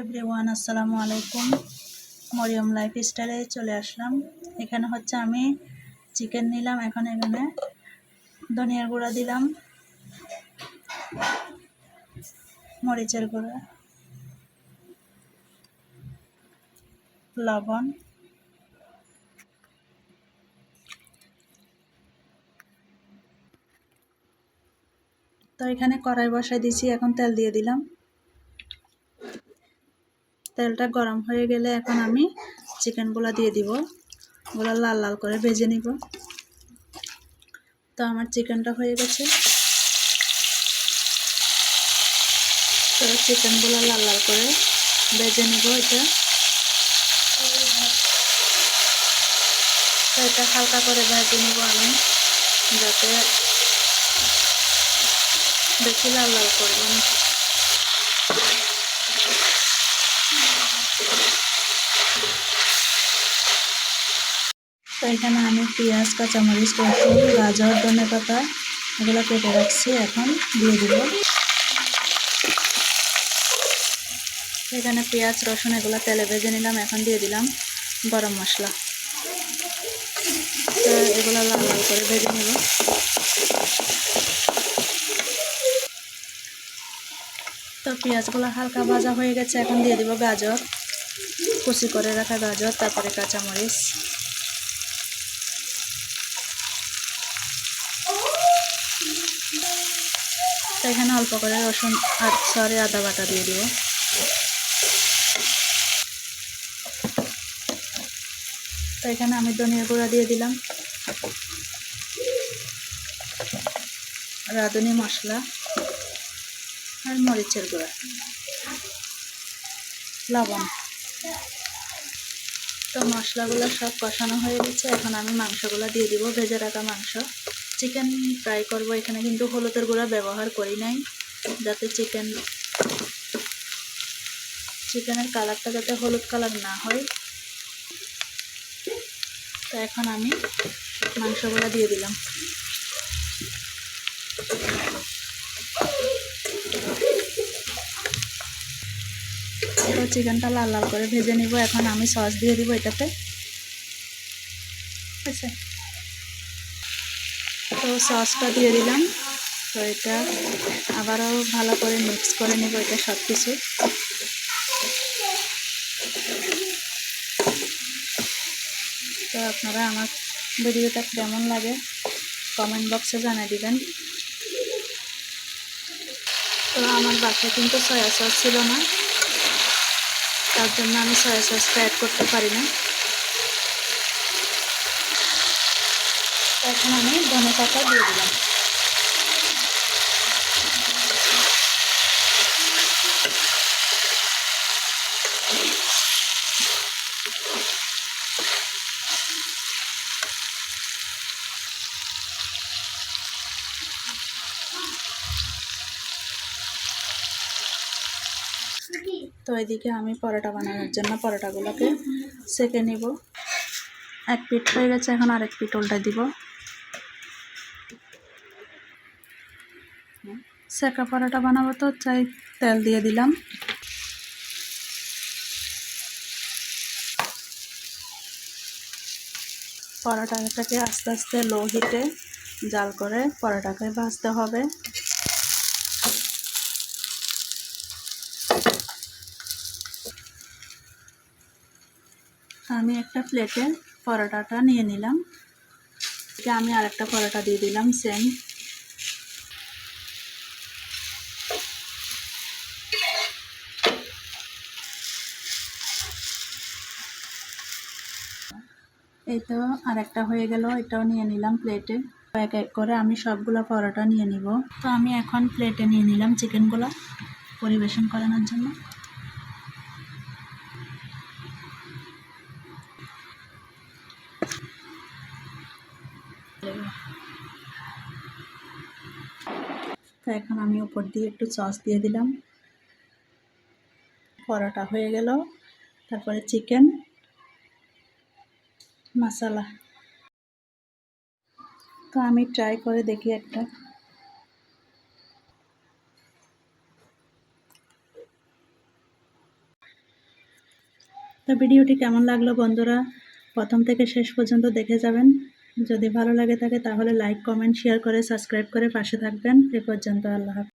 Everyone, আসসালামু আলাইকুম। Mariam life স্টাইলে চলে আসলাম। এখানে হচ্ছে আমি চিকেন নিলাম, এখন এখানে ধনিয়ার গুঁড়া দিলাম, মরিচের গুঁড়া, লবণ, তো এখানে কড়াই বসাই দিয়েছি, এখন তেল দিয়ে দিলাম। তেলটা গরম হয়ে গেলে এখন আমি চিকেনগুলো দিয়ে দিব। ওগুলো লাল লাল করে ভেজে নিব। তো আমার চিকেনটা হয়ে গেছে। তো চিকেনগুলো লাল লাল করে ভেজে নিব এটা। তো এটা হালকা করে ভেজে নিব আমি, যাতে বেশি লাল লাল করব তো এখানে আমি পেঁয়াজ, কাঁচামরিচ, রসুন, গাজর, ধনে পাতা এগুলো কেটে রাখছি। এখন দিয়ে দিব। এখানে পেঁয়াজ, রসুন এগুলো তেলে ভেজে নিলাম। এখন দিয়ে দিলাম গরম মশলা। তো এগুলো লাল লাল করে ভেজে নেব। তো পেঁয়াজগুলো হালকা ভাজা হয়ে গেছে। এখন দিয়ে দিব গাজর। কুচি করে রাখা গাজর, তারপরে কাঁচামরিচ। এখানে অল্প করে রসুন আর সরি আদা বাটা দিয়ে দিব। তো এখানে আমি ধনিয়া গুঁড়া দিয়ে দিলাম। রাঁধুনি মশলা আর মরিচের গুঁড়া। লবণ। তো মশলাগুলো সব কষানো হয়ে গেছে। এখন আমি মাংসগুলো দিয়ে দিব, ভেজে রাখা মাংস। চিকেন ফ্রাই করব। এখানে কিন্তু হলুদের গুঁড়া ব্যবহার করি নাই, যাতে চিকেন চিকেনের কালারটা যাতে হলুদ কালার না হয়। তো এখন আমি মাংসগুলো দিয়ে দিলাম। তো চিকেনটা লাল লাল করে ভেজে নিব। এখন আমি সস দিয়ে দিব এটাতে। ঠিক আছে তো সসটা দিয়ে দিলাম। তো এটা আবারও ভালো করে মিক্স করে নেব এটা সব কিছু তো আপনারা আমার ভিডিওটা কেমন লাগে কমেন্ট বক্সে জানিয়ে দিবেন। তো আমার বাসায় কিন্তু সয়া সস ছিল না, তার জন্য আমি সয়া সসটা অ্যাড করতে পারি না। এখন আমি ধনে পাতা দিয়ে দিলাম। তো এদিকে আমি পরোটা বানানোর জন্য পরোটাগুলোকে সেকে নিব। এক পিঠ হয়ে গেছে, এখন আরেক পিঠ উল্টে দিব। সেকা পরোটা বানাবো তো চাই তেল দিয়ে দিলাম। পরোটাটাকে আস্তে আস্তে লো হিটে জাল করে পরোটাকে ভাজতে হবে। আমি একটা প্লেটে পরোটাটা নিয়ে নিলাম। আমি আরেকটা পরোটা দিয়ে দিলাম, সেম এই তো আরেকটা হয়ে গেল, এটাও নিয়ে নিলাম প্লেটে এক এক করে আমি সবগুলো পরোটা নিয়ে নিব। তো আমি এখন প্লেটে নিয়ে নিলাম চিকেনগুলো পরিবেশন করানোর জন্য। তো এখন আমি উপর দিয়ে একটু সস দিয়ে দিলাম। পরোটা হয়ে গেল, তারপরে চিকেন মশলা। তো আমি ট্রাই করে দেখি একটা। তো ভিডিওটি কেমন লাগল বন্ধুরা? প্রথম থেকে শেষ পর্যন্ত দেখে যাবেন। যদি ভালো লাগে থাকে তাহলে লাইক কমেন্ট শেয়ার করে সাবস্ক্রাইব করে পাশে থাকবেন। এ পর্যন্ত আল্লাহ হাফেজ।